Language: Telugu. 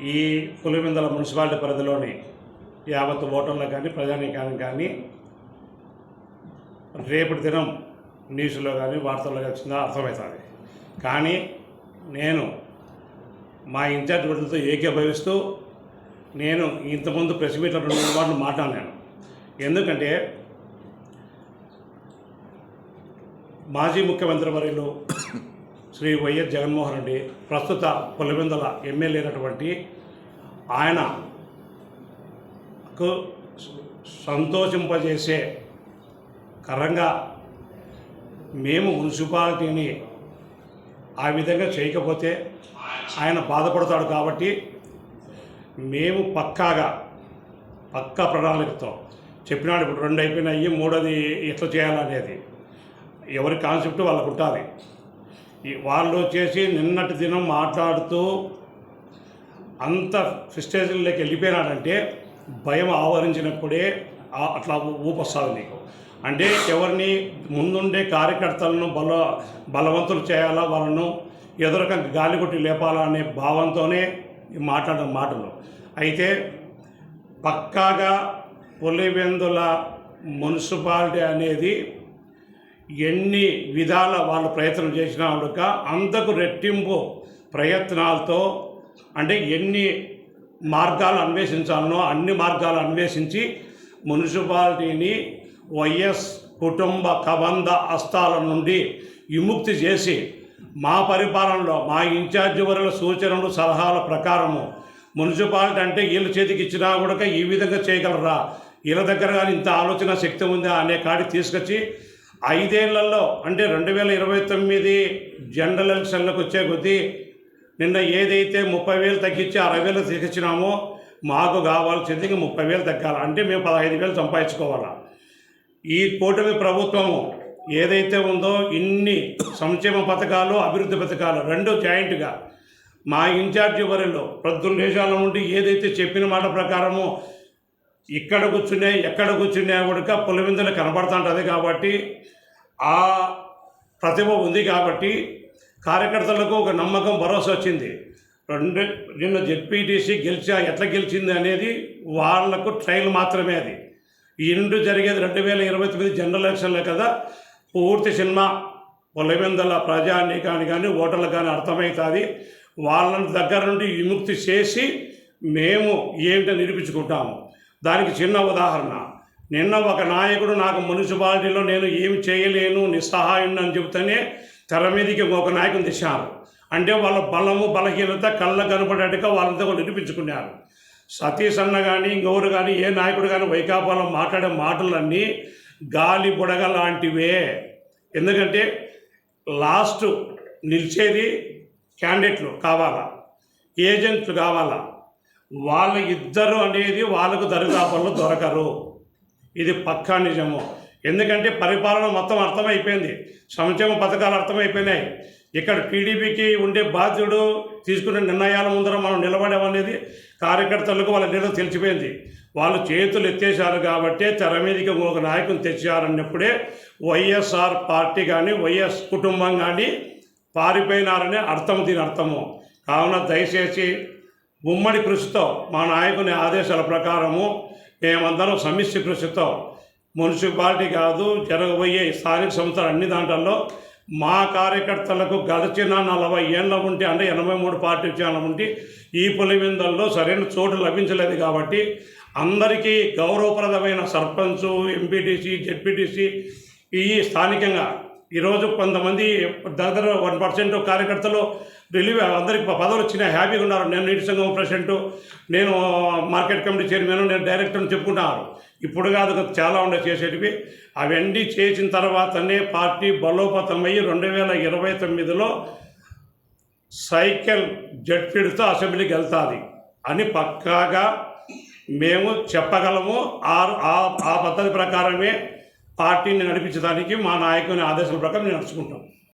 ఈ పులివెందుల మున్సిపాలిటీ పరిధిలోని యావత్ ఓటర్లకు కానీ ప్రజానీకానికి కానీ రేపటి దినం న్యూస్లో కానీ వార్తల్లో వచ్చిందా అర్థమవుతుంది. కానీ నేను మా ఇన్ఛార్జ్ బిడ్డలతో ఏకీభవిస్తూ నేను ఇంతకుముందు ప్రెస్ మీట్లో రెండు మూడు మాట్లాడాను ఎందుకంటే మాజీ ముఖ్యమంత్రి వర్యులు శ్రీ వైఎస్ జగన్మోహన్ రెడ్డి ప్రస్తుత పులివెందుల ఎమ్మెల్యే అయినటువంటి ఆయనకు సంతోషింపజేసే కరంగా మేము మున్సిపాలిటీని ఆ విధంగా చేయకపోతే ఆయన బాధపడతాడు కాబట్టి మేము పక్కాగా పక్కా ప్రణాళికతో చెప్పినాడు ఇప్పుడు రెండు అయిపోయినాయి మూడోది ఎట్లా చేయాలనేది. ఎవరి కాన్సెప్ట్ వాళ్ళకు ఉంటుంది వాళ్ళు వచ్చేసి నిన్నటి దినం మాట్లాడుతూ అంత ఫ్రిస్టేషన్లోకి వెళ్ళిపోయినాడంటే భయం ఆవరించినప్పుడే అట్లా ఊపొస్తుంది నీకు. అంటే ఎవరిని ముందుండే కార్యకర్తలను బల బలవంతులు చేయాలా వాళ్ళను ఎదురక గాలి కొట్టి లేపాలా అనే భావంతోనే ఈ మాట్లాడిన మాటలు. అయితే పక్కాగా పులివెందుల మున్సిపాలిటీ అనేది ఎన్ని విధాల వాళ్ళు ప్రయత్నం చేసినా కూడా అంతకు రెట్టింపు ప్రయత్నాలతో అంటే ఎన్ని మార్గాలు అన్వేషించాలనో అన్ని మార్గాలు అన్వేషించి మున్సిపాలిటీని వైఎస్ కుటుంబ కబంధ హస్తాల నుండి విముక్తి చేసి మా పరిపాలనలో మా ఇన్ఛార్జి వరల సూచనలు సలహాల ప్రకారము మున్సిపాలిటీ అంటే వీళ్ళ చేతికి ఇచ్చినా కూడా ఈ విధంగా చేయగలరా? వీళ్ళ దగ్గర కానీ ఇంత ఆలోచన శక్తి ఉందా అనే కాడికి తీసుకొచ్చి ఐదేళ్ళలో అంటే రెండు వేల ఇరవై తొమ్మిది జనరల్ ఎలక్షన్లకు వచ్చే కొద్దీ నిన్న ఏదైతే ముప్పై వేలు తగ్గించి అరవై వేలు తీసుకొచ్చినామో మాకు కావాల్సింది ఇంకా ముప్పై వేలు తగ్గాలి. అంటే మేము పదహైదు వేలు సంపాదించుకోవాలా. ఈ కూటమి ప్రభుత్వము ఏదైతే ఉందో ఇన్ని సంక్షేమ పథకాలు అభివృద్ధి పథకాలు రెండు జాయింట్గా మా ఇన్ఛార్జి వరిలో ప్రద్దుల దేశాల నుండి ఏదైతే చెప్పిన మాట ప్రకారము ఇక్కడ కూర్చునే ఎక్కడ కూర్చునే కూడా పులివిందులు కనబడుతుంటుంది కాబట్టి ఆ ప్రతిభ ఉంది కాబట్టి కార్యకర్తలకు ఒక నమ్మకం భరోసా వచ్చింది. రెండు నిన్న జెడ్పీటీసీ గెలిచా ఎట్లా గెలిచింది అనేది వాళ్ళకు ట్రయల్ మాత్రమే అది. ఈ రెండు జరిగేది రెండు వేల ఇరవై తొమ్మిది జనరల్ ఎలక్షన్లే కదా. పూర్తి సినిమా పులివెందుల ప్రజానీకాన్ని కానీ ఓటర్లకు కానీ అర్థమవుతుంది. వాళ్ళని దగ్గర నుండి విముక్తి చేసి మేము ఏమిటో నిరూపించుకుంటాము. దానికి చిన్న ఉదాహరణ. నిన్న ఒక నాయకుడు నాకు మున్సిపాలిటీలో నేను ఏమి చేయలేను నిస్సహాయుడు అని చెబుతూనే తెర మీదకి ఒక నాయకుని తెచ్చారు. అంటే వాళ్ళ బలము బలహీనత కళ్ళ కనపడేట్టుగా వాళ్ళంతా కూడా నిరూపించుకున్నారు. సతీష్ అన్న కానీ ఇంకెవరు కానీ ఏ నాయకుడు కానీ వైకాపాలో మాట్లాడే మాటలన్నీ గాలి బుడగ లాంటివే. ఎందుకంటే లాస్ట్ నిలిచేది క్యాండిడేట్లు కావాలా ఏజెంట్లు కావాలా. వాళ్ళ ఇద్దరు అనేది వాళ్ళకు దరిదాపుల్లో దొరకరు. ఇది పక్కా నిజము. ఎందుకంటే పరిపాలన మొత్తం అర్థమైపోయింది. సంక్షేమ పథకాలు అర్థమైపోయినాయి. ఇక్కడ టీడీపీకి ఉండే బాధ్యుడు తీసుకునే నిర్ణయాల ముందర మనం నిలబడమనేది కార్యకర్తలకు వాళ్ళ నిర్ణయం తెలిసిపోయింది. వాళ్ళు చేతులు ఎత్తేసారు కాబట్టి తెర మీదకి ఒక నాయకుని తెచ్చారన్నప్పుడే వైఎస్ఆర్ పార్టీ కానీ వైఎస్ కుటుంబం కానీ పారిపోయినారనే అర్థం దీని అర్థము. కావున దయచేసి ఉమ్మడి కృషితో మా నాయకుని ఆదేశాల ప్రకారము మేమందరం సమిష్టి కృషితో మున్సిపాలిటీ కాదు జరగబోయే స్థానిక సంస్థలు అన్ని దాంట్లో మా కార్యకర్తలకు గడిచిన నలభై ఏళ్ళ ఉంటే అంటే ఎనభై మూడు పార్టీ చేయాల ఉంటే ఈ పులివిందల్లో సరైన చోటు లభించలేదు కాబట్టి అందరికీ గౌరవప్రదమైన సర్పంచ్ ఎంపీటీసీ జెడ్పీటీసీ ఈ స్థానికంగా ఈరోజు కొంతమంది దగ్గర వన్ పర్సెంట్ కార్యకర్తలు రిలీవ్ అందరికి పదవులు వచ్చినాయి. హ్యాపీగా ఉన్నారు. నేను నీటి సంఘం ప్రెసిడెంట్. నేను మార్కెట్ కమిటీ చైర్మన్. నేను డైరెక్టర్ అని చెప్పుకుంటున్నారు ఇప్పుడు కాదు చాలా ఉండే చేసేటివి. అవన్నీ చేసిన తర్వాతనే పార్టీ బలోపతమయ్యి రెండు వేల ఇరవై తొమ్మిదిలో సైకిల్ జడ్పీడితో అసెంబ్లీకి వెళ్తుంది అని పక్కాగా మేము చెప్పగలము. ఆ ఆ- ఆ పద్ధతి ప్రకారమే పార్టీని నడిపించడానికి మా నాయకుని ఆదేశాల ప్రకారం నడుచుకుంటాం.